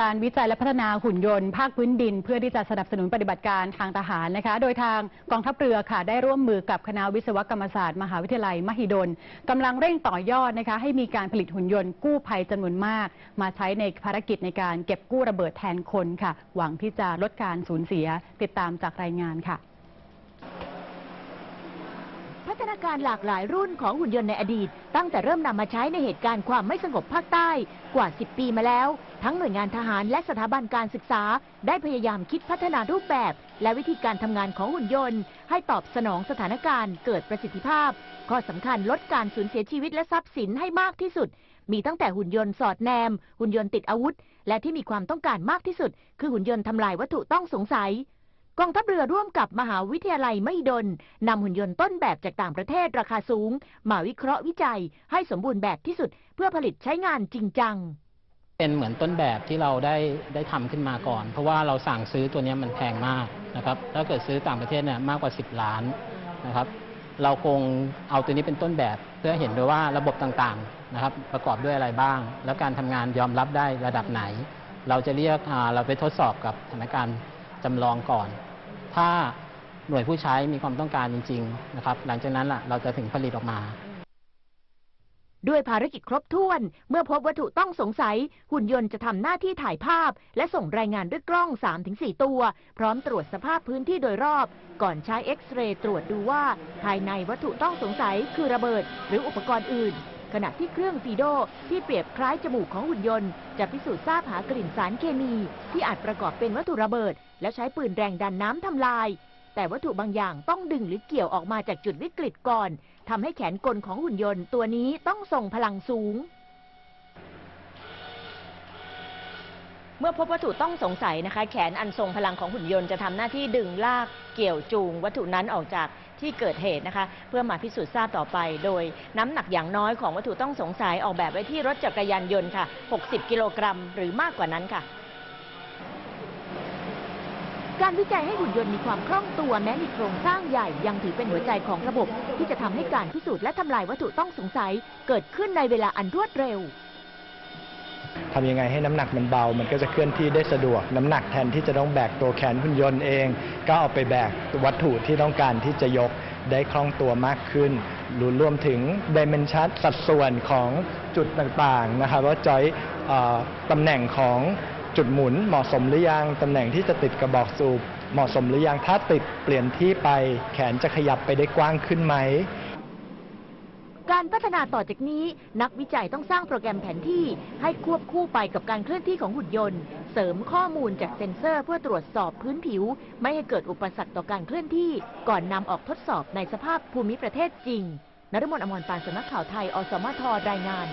การวิจัยและพัฒนาหุ่นยนต์ภาคพื้นดิน เพื่อที่จะสนับสนุนปฏิบัติการทางทหารนะคะ โดยทางกองทัพเรือค่ะ ได้ร่วมมือกับคณะวิศวกรรมศาสตร์มหาวิทยาลัยมหิดลกำลังเร่งต่อยอดนะคะ ให้มีการผลิตหุ่นยนต์กู้ภัยจำนวนมาก มาใช้ในภารกิจในการเก็บกู้ระเบิดแทนคนค่ะ หวังที่จะลดการสูญเสียติดตามจากรายงานค่ะ พั ฒนาการหลากหลายรุ่นของหุ่นยนต์ในอดีต ตั้งแต่เริ่มนำมาใช้ในเหตุการณ์ความไม่สงบภาคใต้กว่า 10 ปีมาแล้ว ทั้งหน่วยงานทหารและสถาบันการศึกษา ได้พยายามคิดพัฒนารูปแบบ และวิธีการทำงานของหุ่นยนต์ ให้ตอบสนองสถานการณ์เกิดประสิทธิภาพ ข้อสำคัญลดการสูญเสียชีวิตและทรัพย์สินให้มากที่สุด มีตั้งแต่หุ่นยนต์สอดแนม หุ่นยนต์ติดอาวุธ และที่มีความต้องการมากที่สุด คือหุ่นยนต์ทำลายวัตถุต้องสงสัย กองทัพเรือร่วมกับมหาวิทยาลัยไมหิดลนำหุ่นยนต์ต้นแบบจากต่างประเทศราคาสูง มาวิเคราะห์วิจัยให้สมบูรณ์แบบที่สุดเพื่อผลิตใช้งานจริงจัง เป็นเหมือนต้นแบบที่เราได้ได้ทำขึ้นมาก่อน เพราะว่าเราสั่งซื้อตัวนี้มันแพงมากนะครับถ้าเกิดซื้อต่างประเทศเนี่ยมากกว่า 10 ล้านนะครับเราคงเอาตัวนี้เป็นต้นแบบเพื่อเห็นด้วยว่าระบบต่างๆนะครับประกอบด้วยอะไรบ้าง แล้วการทำงานยอมรับได้ระดับไหน เราจะเรียกเราไปทดสอบกับสถานการณ์จำลองก่อน ถ้าหน่วยผู้ใช้มีความต้องการจริงๆนะครับหลังจากนั้นล่ะเราจะถึงผลิตออกมา ด้วยภารกิจครบถ้วน เมื่อพบวัตถุต้องสงสัย หุ่นยนต์จะทำหน้าที่ถ่ายภาพ และส่งรายงานด้วยกล้อง 3-4 ตัว พร้อมตรวจสภาพพื้นที่โดยรอบ ก่อนใช้เอ็กซเรย์ตรวจดูว่า ภายในวัตถุต้องสงสัยคือระเบิด หรืออุปกรณ์อื่น ขณะที่เครื่องฟีโดที่เปรียบคล้ายจมูกของหุ่นยนต์ จะพิสูจน์ทราบหากลิ่นสารเคมี ที่อาจประกอบเป็นวัตถุระเบิด และใช้ปืนแรงดันน้ำทำลาย แต่วัตถุบางอย่างต้องดึงหรือเกี่ยวออกมาจากจุดวิกฤตก่อนทำให้แขนกลของหุ่นยนต์ตัวนี้ต้องส่งพลังสูง เมื่อพบวัตถุต้องสงสัยนะคะ แขนอันทรงพลังของหุ่นยนต์จะทำหน้าที่ดึงลากเกี่ยวจูง วัตถุนั้นออกจากที่เกิดเหตุนะคะ เพื่อมาพิสูจน์ทราบต่อไป โดยน้ำหนักอย่างน้อยของวัตถุต้องสงสัยออกแบบไว้ที่รถจักรยานยนต์ค่ะ 60 กิโลกรัมหรือมากกว่านั้นค่ะ การวิจัยให้หุ่นยนต์มีความคล่องตัวแม้มีโครงสร้างใหญ่ยังถือเป็นหัวใจของระบบ ที่จะทำให้การพิสูจน์และทำลายวัตถุต้องสงสัย เกิดขึ้นในเวลาอันรวดเร็ว ทำยังไงให้น้ำหนักมันเบา มันก็จะเคลื่อนที่ได้สะดวก น้ำหนักแทนที่จะต้องแบกตัวแขนหุ่นยนต์เอง ก็เอาไปแบกวัตถุที่ต้องการที่จะยกได้คล่องตัวมากขึ้นหรือรวมถึงดิเมนชันสัดส่วนของจุดต่างๆนะครับว่าจอยตำแหน่งของจุดหมุนเหมาะสมหรือยังตำแหน่งที่จะติดกระบอกสูบเหมาะสมหรือยังถ้าติดเปลี่ยนที่ไปแขนจะขยับไปได้กว้างขึ้นไหม การพัฒนาต่อจากนี้ นักวิจัยต้องสร้างโปรแกรมแผนที่ให้ควบคู่ไปกับการเคลื่อนที่ของหุ่นยนต์ เสริมข้อมูลจากเซ็นเซอร์เพื่อตรวจสอบพื้นผิว ไม่ให้เกิดอุปสรรคต่อการเคลื่อนที่ ก่อนนำออกทดสอบในสภาพภูมิประเทศจริงนรมนอมรปานสำนักข่าวไทย อสมทรายงาน